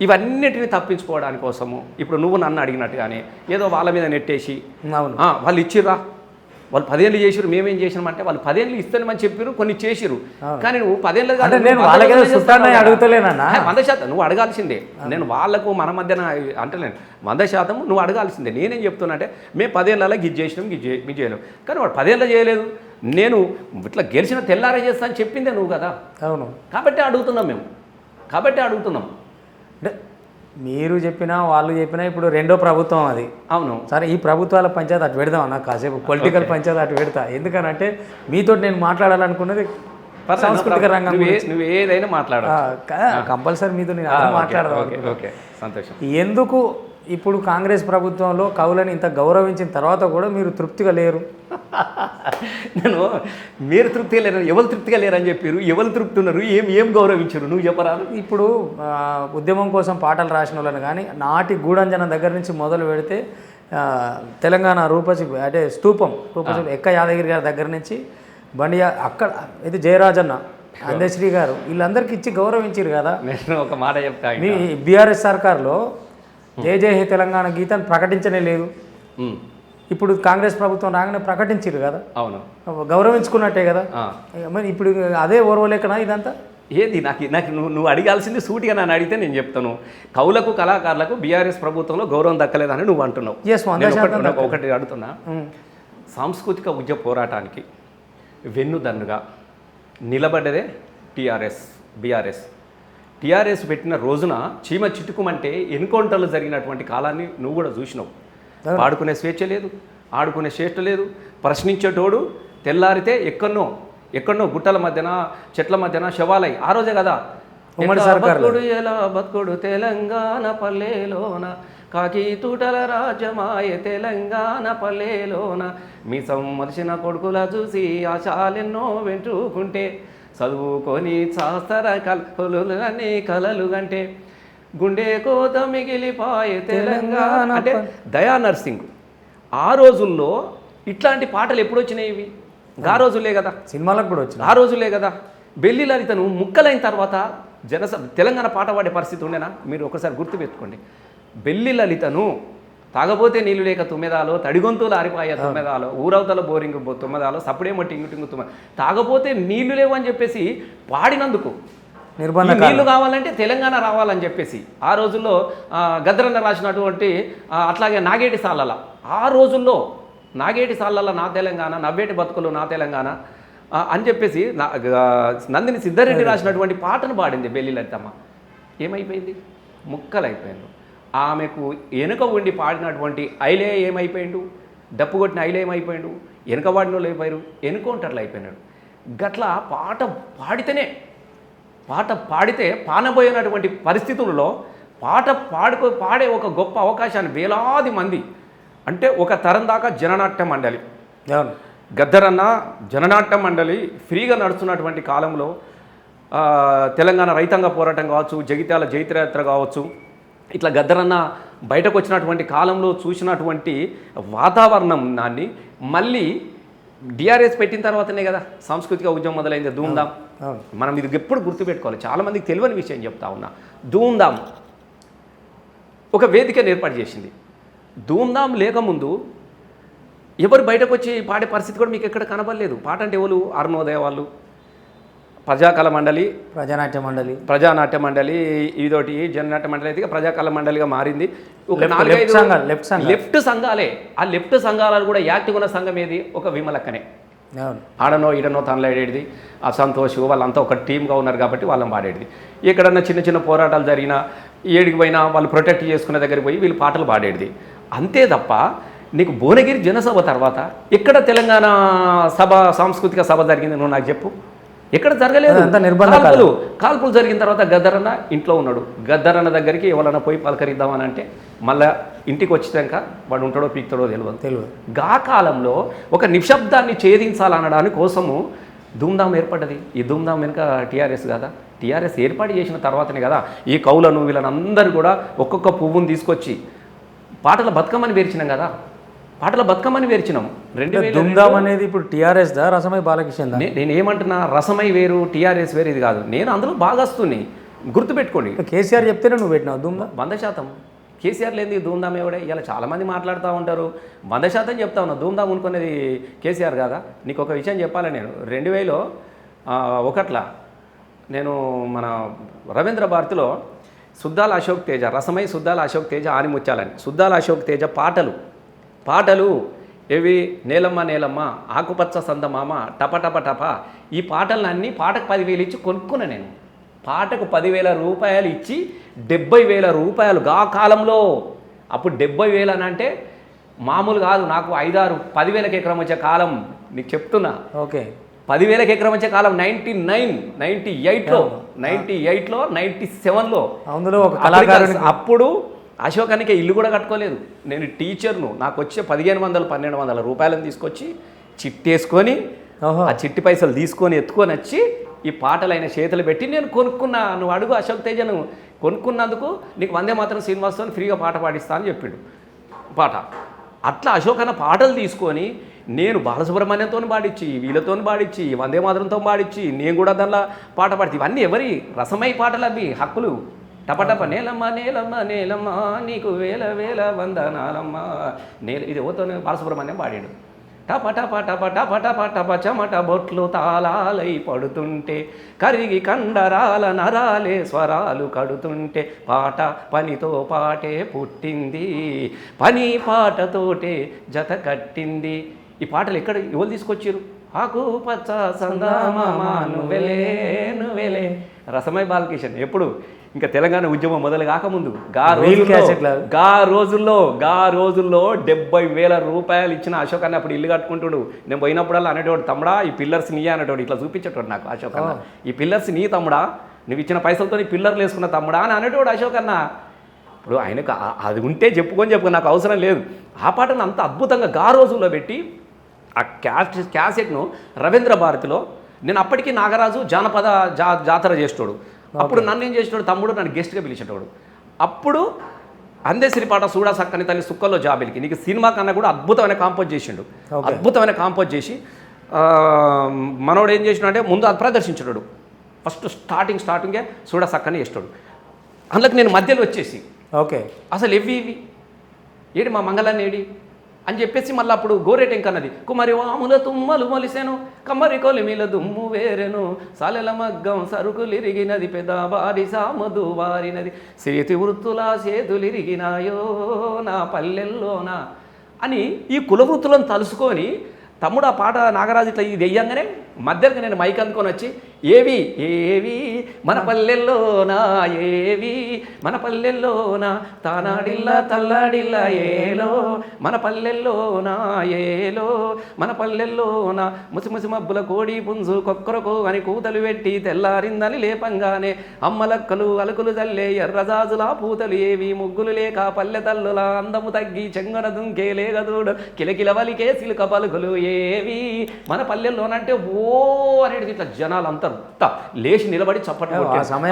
ఇవన్నిటిని తప్పించుకోవడానికి కోసము ఇప్పుడు నువ్వు నన్ను అడిగినట్టుగానే ఏదో వాళ్ళ మీద నెట్టేసి అవును. "ఆ, వాళ్ళు ఇచ్చిర్రా? వాళ్ళు పదేళ్ళు చేసిరు మేమేం చేసినామంటే వాళ్ళు పదేళ్ళు ఇస్తామని చెప్పారు కొన్ని చేసిరు కానీ నువ్వు పదేళ్ళు నేను వంద శాతం నువ్వు అడగాల్సిందే. నేను వాళ్ళకు మన మధ్యన అంటలేను వంద శాతం నువ్వు అడగాల్సిందే. నేనేం చెప్తున్నా అంటే మేము పదేళ్ళలో గిజ్ చేసినాం గిజ్ చే- గిజ్ చేయలేం. కానీ వాడు పదేళ్ళు చేయలేదు. నేను ఇట్లా గెలిచిన తెల్లారే చేస్తా అని చెప్పిందే నువ్వు కదా. అవును. కాబట్టి అడుగుతున్నాం మేము. కాబట్టి అడుగుతున్నాం. అంటే మీరు చెప్పినా వాళ్ళు చెప్పినా ఇప్పుడు రెండో ప్రభుత్వం అది. అవును. సరే ఈ ప్రభుత్వాల పంచాయతీ అటు పెడదాం అన్న కాసేపు. పొలిటికల్ పంచాయతీ అటు పెడతా. ఎందుకనంటే మీతో నేను మాట్లాడాలనుకున్నది సాంస్కృతిక రంగం నువ్వు ఏదైనా మాట్లాడు ఆ, క- కంపల్సరీ మీతో నేను మాట్లాడదాం ఓకే ఓకే. సంతోషం. ఎందుకు ఇప్పుడు కాంగ్రెస్ ప్రభుత్వంలో కవులని ఇంత గౌరవించిన తర్వాత కూడా మీరు తృప్తిగా లేరు? నేను మీరు తృప్తిగా లేరు ఎవరు తృప్తిగా లేరని చెప్పారు. ఎవరు తృప్తి ఉన్నారు ఏం ఏం గౌరవించారు? నువ్వు చెప్పరా ఇప్పుడు ఉద్యమం కోసం పాటలు రాసిన వాళ్ళని కానీ నాటి గూఢంజనం దగ్గర నుంచి మొదలు పెడితే తెలంగాణ రూపసి అంటే స్తూపం రూపసి ఎక్క యాదగిరి గారి దగ్గర నుంచి బండియా అక్కడ ఇది జయరాజన్న అందశ్రీ గారు వీళ్ళందరికీ ఇచ్చి గౌరవించారు కదా. నేను ఒక మాట చెప్తా మీ బీఆర్ఎస్ సర్కార్లో జయ జయ హే తెలంగాణ గీతాన్ని ప్రకటించనే లేదు. ఇప్పుడు కాంగ్రెస్ ప్రభుత్వం రాగానే ప్రకటించారు కదా? అవును. గౌరవించుకున్నట్టే కదా. మరి ఇప్పుడు అదే ఓర్వలేకనా ఇదంతా? ఏది నాకు నాకు నువ్వు నువ్వు అడిగాల్సింది సూటిగా నన్ను అడిగితే నేను చెప్తాను. కవులకు కళాకారులకు బీఆర్ఎస్ ప్రభుత్వంలో గౌరవం దక్కలేదని నువ్వు అంటున్నావు. ఒకటి- శాతం నాకు ఒకటి అడుగుతున్నా. సాంస్కృతిక ఉద్య పోరాటానికి వెన్నుదన్నుగా నిలబడ్డదే టీఆర్ఎస్ బీఆర్ఎస్. టీఆర్ఎస్ పెట్టిన రోజున చీమ చిటుకుమంటే ఎన్కౌంటర్లు జరిగినటువంటి కాలాన్ని నువ్వు కూడా చూసినావు. పాడుకునే స్వేచ్ఛ లేదు ఆడుకునే స్వేచ్ఛ లేదు. ప్రశ్నించేటోడు తెల్లారితే ఎక్కడనో ఎక్కడనో గుట్టల మధ్యన చెట్ల మధ్యన శవాలై. ఆ రోజే కదా. బతుకుడు ఎలా బతుకుడు తెలంగాణ పల్లెలోన? కాకి తూటల రాజ్యమాయ తెలంగాణ పల్లెలోన? మీ మలిసిన కొడుకుల చూసి ఆశాలెన్నో వెంట్రుకుంటే చదువుకొని శాస్త్ర కలలుగానే కలలు గంటే గుండె కోత మిగిలిపాయ తెలంగాణ అంటే దయా నర్సింగ్. ఆ రోజుల్లో ఇట్లాంటి పాటలు ఎప్పుడు వచ్చినాయి ఇవి? ఆ రోజులే కదా. సినిమాలకు కూడా వచ్చిన ఆ రోజులే కదా. బెల్లి లలితను ముక్కలైన తర్వాత జనస తెలంగాణ పాట పాడే పరిస్థితి ఉండేనా? మీరు ఒకసారి గుర్తుపెట్టుకోండి. బెల్లి లలితను తాగబోతే నీళ్ళు లేక తుమ్మెదాలో తడిగొంతులు ఆరిపాయ తుమ్మెదాలో ఊరవతల బోరింగ్ బో- తుమ్మెదాలో సప్పుడేమో టింగు టింగు తుమ్మ తాగబోతే నీళ్ళు లేవు అని చెప్పేసి పాడినందుకు నిర్బంధ నీళ్ళు కావాలంటే తెలంగాణ రావాలని చెప్పేసి ఆ రోజుల్లో ఆ, గద్దరన్న రాసినటువంటి అట్లాగే నాగేటి సాలల. ఆ రోజుల్లో నాగేటి సాలల నా తెలంగాణ నవ్వేటి బతుకులు నా తెలంగాణ అని చెప్పేసి నందిని సిద్ధారెడ్డి రాసినటువంటి పాటను పాడింది బెల్లి లలితమ్మ. ఏమైపోయింది? ముక్కలైపోయింది ఆమెకు వెనుక ఉండి పాడినటువంటి ఐలే ఏమైపోయిండు? డప్పు కొట్టిన ఐలే ఏమైపోయిండు? వెనుక వాడిన వాళ్ళు అయిపోయారు ఎన్కౌంటర్లు అయిపోయినాడు. గట్ల పాట పాడితేనే పాట పాడితే పానబోయినటువంటి పరిస్థితులలో పాట పాడుకో పాడే ఒక గొప్ప అవకాశాన్ని వేలాది మంది అంటే ఒక తరం దాకా జననాట్య మండలి గద్దరన్న జననాట్య మండలి ఫ్రీగా నడుస్తున్నటువంటి కాలంలో తెలంగాణ రైతాంగ పోరాటం కావచ్చు జగిత్యాల జైత్రయాత్ర కావచ్చు ఇట్లా గద్దరన్న బయటకు వచ్చినటువంటి కాలంలో చూసినటువంటి వాతావరణం దాన్ని మళ్ళీ డిఆర్ఎస్ పెట్టిన తర్వాతనే కదా సాంస్కృతిక ఉద్యమం మొదలైంది. ధూమ్ధాం అవును. మనం ఇది ఎప్పుడు గుర్తుపెట్టుకోవాలి. చాలామందికి తెలియని విషయం చెప్తా ఉన్నా. ధూమ్ధాం ఒక వేదికను ఏర్పాటు చేసింది. ధూమ్ధాం లేకముందు ఎవరు బయటకు వచ్చి పాడే పరిస్థితి కూడా మీకు ఎక్కడ కనబడలేదు. పాట అంటే ఎవరు? అరుణోదయ వాళ్ళు ప్రజాకళ మండలి ప్రజానాట్య మండలి. ప్రజానాట్య మండలి ఇదోటి జననాట్య మండలి అయితే ప్రజాకళ మండలిగా మారింది. ఒక left సంఘాలు. లెఫ్ట్ సంఘాలే. ఆ లెఫ్ట్ సంఘాలు కూడా యాక్టివ్ ఉన్న సంఘం ఏది? ఒక విమలక్కనే. ఆడనో ఈడనో తనలాడేది ఆ సంతోష్ వాళ్ళంతా ఒక టీమ్గా ఉన్నారు కాబట్టి వాళ్ళని పాడేది ఎక్కడన్నా చిన్న చిన్న పోరాటాలు జరిగినా ఏడికి పోయినా వాళ్ళు ప్రొటెక్ట్ చేసుకునే దగ్గరికి పోయి వీళ్ళు పాటలు పాడేది అంతే తప్ప నీకు భువనగిరి జనసభ తర్వాత ఎక్కడ తెలంగాణ సభ సాంస్కృతిక సభ జరిగింది నువ్వు నాకు చెప్పు. ఎక్కడ జరగలేదు. కాల్పులు కాల్పులు జరిగిన తర్వాత గద్దరన్న ఇంట్లో ఉన్నాడు. గద్దరన్న దగ్గరికి ఎవరన్నా పోయి పలకరిద్దామని అంటే మళ్ళా ఇంటికి వచ్చినాక వాడు ఉంటాడో పీక్తాడో తెలియదు తెలియదు గా కాలంలో ఒక నిశ్శబ్దాన్ని ఛేదించాలనడానికి కోసము ధూమ్ధాం ఏర్పడ్డది. ఈ ధూమ్ధాం వెనుక టీఆర్ఎస్ కదా. టీఆర్ఎస్ ఏర్పాటు చేసిన తర్వాతనే కదా ఈ కవులను వీళ్ళని అందరూ కూడా ఒక్కొక్క పువ్వుని తీసుకొచ్చి పాటల బతుకమ్మని పేర్చినాం కదా. పాటల బతుకమ్మని పేర్చినాం రెండు దుమ్దాం అనేది ఇప్పుడు టీఆర్ఎస్ దా రసమై బాలకిషన్ నే- నేను ఏమంటున్నా రసమై వేరు టీఆర్ఎస్ వేరు ఇది కాదు. నేను అందులో బాగా వస్తుంది గుర్తుపెట్టుకోండి కేసీఆర్ చెప్తేనే నువ్వు పెట్టినావు దుమ్దా వంద శాతం. కేసీఆర్ లేని ధూమ్ధామ్ ఎవడే? ఇలా చాలామంది మాట్లాడుతూ ఉంటారు. వంద శాతం చెప్తా ఉన్నా ధూమ్ధామ్ అనుకునేది కేసీఆర్ కాదా? నీకు ఒక విషయం చెప్పాలి నేను. రెండు వేలో ఒకట్ల నేను మన రవీంద్ర భారతిలో సుద్దాల అశోక్ తేజ రసమై సుద్దాల అశోక్ తేజ ఆనిముత్యాలని. సుద్దాల అశోక్ తేజ పాటలు. పాటలు ఏవి? నేలమ్మ నేలమ్మ ఆకుపచ్చ సందమామ టప టప టప. ఈ పాటలన్నీ పాటకు పదివేలు ఇచ్చి కొనుక్కున్నా నేను. పాటకు పదివేల రూపాయలు ఇచ్చి డెబ్బై వేల రూపాయలు గా కాలంలో. అప్పుడు డెబ్బై వేలు అని అంటే మామూలు కాదు నాకు ఐదారు పదివేలకు ఎకరం వచ్చే కాలం. నీకు చెప్తున్నా. ఓకే. పదివేలకు ఎకరం వచ్చే కాలం నైంటీ నైన్ నైంటీ ఎయిట్లో నైంటీ ఎయిట్లో నైంటీ సెవెన్లో. అందులో ఒక అప్పుడు అశోకానికి ఇల్లు కూడా కట్టుకోలేదు. నేను టీచర్ను నాకు వచ్చే పదిహేను వందలు పన్నెండు వందల రూపాయలను తీసుకొచ్చి చిట్టేసుకొని ఆ చిట్టి పైసలు తీసుకొని ఎత్తుకొని వచ్చి ఈ పాటలైన చేతులు పెట్టి నేను కొనుక్కున్నా. నువ్వు అడుగు అశోక్ తేజను. కొనుక్కున్నందుకు నీకు వందే మాత్రం శ్రీనివాస్తో ఫ్రీగా పాట పాడిస్తా అని చెప్పిండు. పాట. అట్లా అశోక్ అన్న పాటలు తీసుకొని నేను బాలసుబ్రహ్మణ్యంతో పాడిచ్చి వీళ్ళతో పాడిచ్చి వందే మాతరంతో పాడిచ్చి నేను కూడా దానిలో పాట పాడిచి ఇవన్నీ ఎవరి రసమై పాటలు అవి? హక్కులు? టపటప నేలమ్మ నేలమ్మ నేలమ్మ నీకు వేల వేల వందనాలమ్మ. నేల ఇది ఓతో బాలసుబ్రహ్మణ్యం పాడాడు. టప టప టప టప టప టప చెమట బొట్లు తాళాలై పడుతుంటే కరిగి కండరాల నరాలే స్వరాలు కడుతుంటే పాట పనితో పాటే పుట్టింది పని పాటతోటే జత కట్టింది. ఈ పాటలు ఎక్కడ ఎవరు తీసుకొచ్చారు ఆకు పచ్చ సందామా నువ్వెలే నువ్వెలే రసమై బాలకిషన్. ఎప్పుడు? ఇంకా తెలంగాణ ఉద్యమం మొదలు కాకముందు. గా రోజుల్లో. గా రోజుల్లో గా రోజుల్లో డెబ్బై వేల రూపాయలు ఇచ్చిన అశోక్ అన్న అప్పుడు ఇల్లు కట్టుకుంటుడు. నేను పోయినప్పుడల్లా అనేటోడు తమ్ముడా ఈ పిల్లర్స్ నీ అనేటోడు ఇట్లా చూపించేటోడు నాకు అశోక్ అన్న. ఈ పిల్లర్స్ నీ తమ్ముడా నువ్వు ఇచ్చిన పైసలతో నీ పిల్లర్లు వేసుకున్న తమ్ముడా అని అనేటోడు అశోక్ అన్న. ఇప్పుడు ఆయనకు అది ఉంటే చెప్పుకొని చెప్పుకొని నాకు అవసరం లేదు. ఆ పాటను అంత అద్భుతంగా గా రోజుల్లో పెట్టి ఆ క్యాస్ క్యాసెట్ను రవీంద్ర భారతిలో నేను అప్పటికి నాగరాజు జానపద జా జాతర చేసేటోడు. అప్పుడు నన్ను ఏం చేసేటోడు? తమ్ముడు నన్ను గెస్ట్గా పిలిచేటోడు. అప్పుడు అందేశ్రీ పాట సూడా సక్కని తల్లి సుక్కల్లో జాబిలికి. నీకు సినిమా కన్నా కూడా అద్భుతమైన కాంపోజ్ చేసిండు. అద్భుతమైన కాంపోజ్ చేసి మనోడు ఏం చేసినాడు అంటే ముందు అది ప్రదర్శించాడు ఫస్ట్ స్టార్టింగ్ స్టార్టింగే సూడా సక్కని చేస్తాడు అందులోకి నేను మధ్యలో వచ్చేసి ఓకే. అసలు ఎవ్వి ఇవి? ఏడి మా మంగళాన్ని ఏడి అని చెప్పేసి మళ్ళీ అప్పుడు గోరేటెంక అన్నది కుమరి వాముల తుమ్మలు మొలిసెను కమ్మరి కొలిమిల దుమ్ము వేరెను సాలెల మగ్గం సరుకులిరిగినది పెద్ద వారి సామదు వారినది. చేతి వృత్తుల చేతులిరిగినాయో నా పల్లెల్లోనా? అని ఈ కుల వృత్తులను తలుసుకొని తమ్ముడు ఆ పాట నాగరాజు ఇట్లా ఇది వెయ్యంగానే మధ్యలో నేను మైక్ అందుకొని వచ్చి ఏవి ఏవి మన పల్లెల్లోనా ఏవి మన పల్లెల్లోనా తానాడిల్లా తల్లాడిల్లా ఏలో మన పల్లెల్లోనా ఏలో మన పల్లెల్లోనా ముసి ముసి మబ్బుల కోడి పుంజు కొక్కరకు అని కూతలు పెట్టి తెల్లారిందని లేపంగానే అమ్మలక్కలు అలుకులు జల్లే ఎర్రజాజులా పూతలు ఏవి ముగ్గులు లేక పల్లె తల్లుల అందము తగ్గి చెంగన దుంకే లేగదూడు కిలకిల వలికే సిలుక పలుకులు ఏవి మన పల్లెల్లోనంటే ఓ అనేది ఇట్లా జనాలు అంతా లేచి నిలబడి చప్పట్లు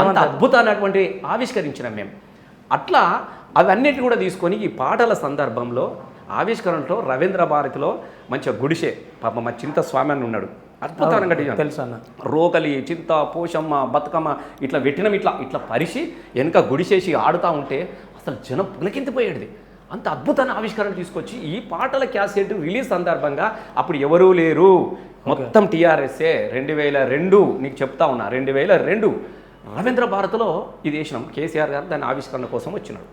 అంత ఆవిష్కరించినాం మేము. అట్లా అవన్నిటిని కూడా తీసుకొని ఈ పాటల సందర్భంలో ఆవిష్కరణలో రవీంద్ర భారతిలో మంచిగా గుడిసే పాప మా చింత స్వామి అని ఉన్నాడు. అద్భుతంగా. తెలుసు అన్న. రోకలి చింత పోషమ్మ బతుకమ్మ ఇట్లా పెట్టినం ఇట్లా ఇట్లా పరిచి వెనక గుడిసేసి ఆడుతూ ఉంటే అసలు జనం పులకింతిపోయేది అంత అద్భుతాన్ని ఆవిష్కరణ తీసుకొచ్చి ఈ పాటల క్యాసెట్ రిలీజ్ సందర్భంగా అప్పుడు ఎవరూ లేరు. మొత్తం టీఆర్ఎస్ఏ రెండు వేల రెండు నీకు చెప్తా ఉన్నా రెండు వేల రెండు రవీంద్ర భారత్లో ఇది వేసినాం. కేసీఆర్ గారు దాని ఆవిష్కరణ కోసం వచ్చినాడు.